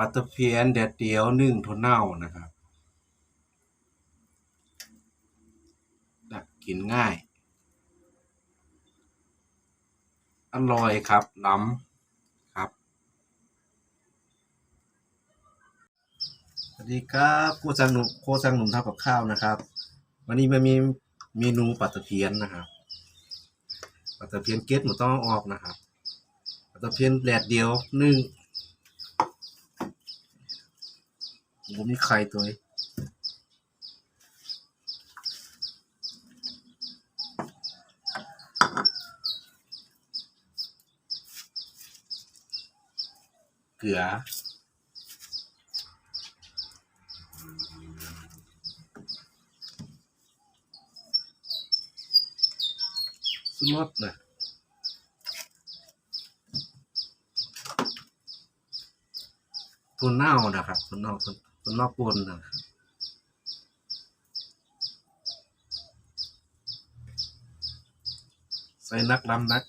ปลาตะเพียนแดดเดียวนึ่งถั่วเน่านะครับดักกินง่าย อร่อยครับล้ำครับ สวัสดีครับโคซังหนุ่มโคซังหนุ่มทำกับข้าวนะครับ วันนี้มันมีเมนูปลาตะเพียนนะครับปลาตะเพียนเกล็ดหมูต้องอออกนะครับปลาตะเพียนแดดเดียวนึ่ง ผมมีไข่ตัวเกลือสุดยอดนะตัวเน่านะครับตัวเน่าตัว ตัวเน่าปนนะใส่นักล้ำนัก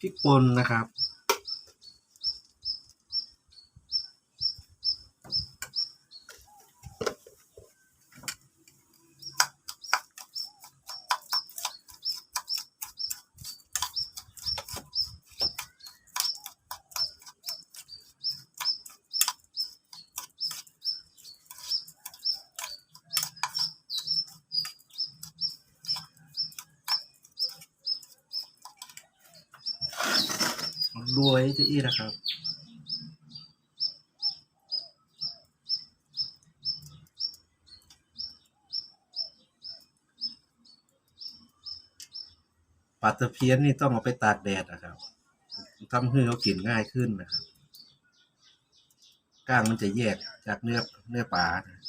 พริกป่นนะครับ รวยจะอีนะครับ ปลาตะเพียนนี่ต้องเอาไปตากแดดนะครับทำให้เขากินง่ายขึ้นนะครับ ก้างมันจะแยกจากเนื้อเนื้อปลานะ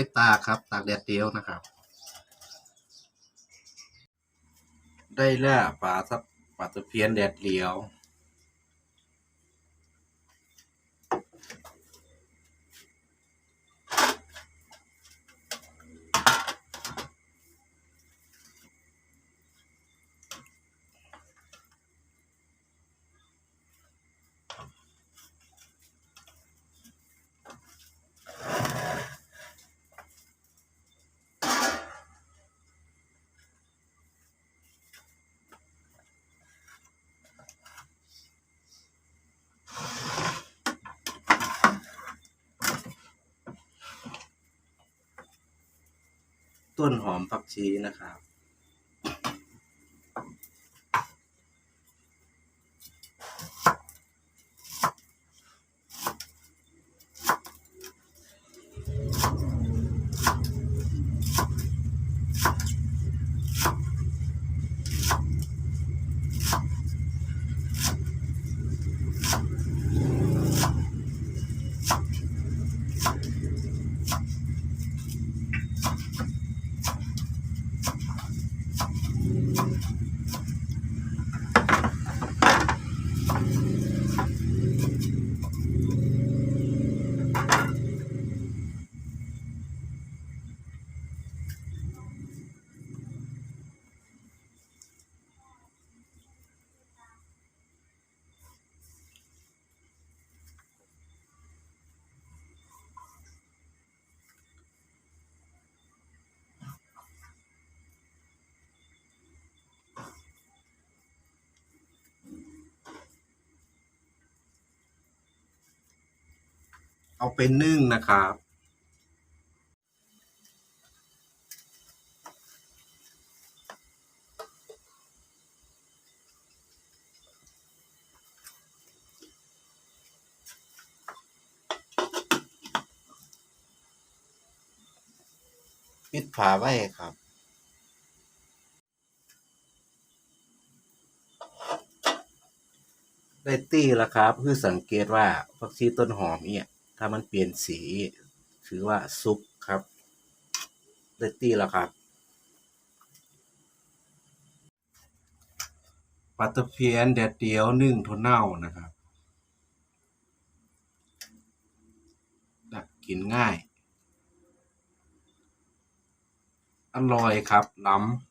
ไปตากครับ ตากแดดเดียวนะครับ ได้แล้วปลาสับปลาตะเพียนแดดเดียว ต้นหอมผักชีนะครับ เอาไปนึ่งนะครับ ปิดฝาไว้ครับได้ตีแล้วครับ คือสังเกตว่าฟักชีต้นหอมเนี่ย ถ้ามันเปลี่ยนสี ถือว่าซุปครับได้ตี้แล้วครับปลาตะเพียนแดดเดียวนึ่งถั่วเน่านะครับดักกินง่าย อร่อยครับล้ำ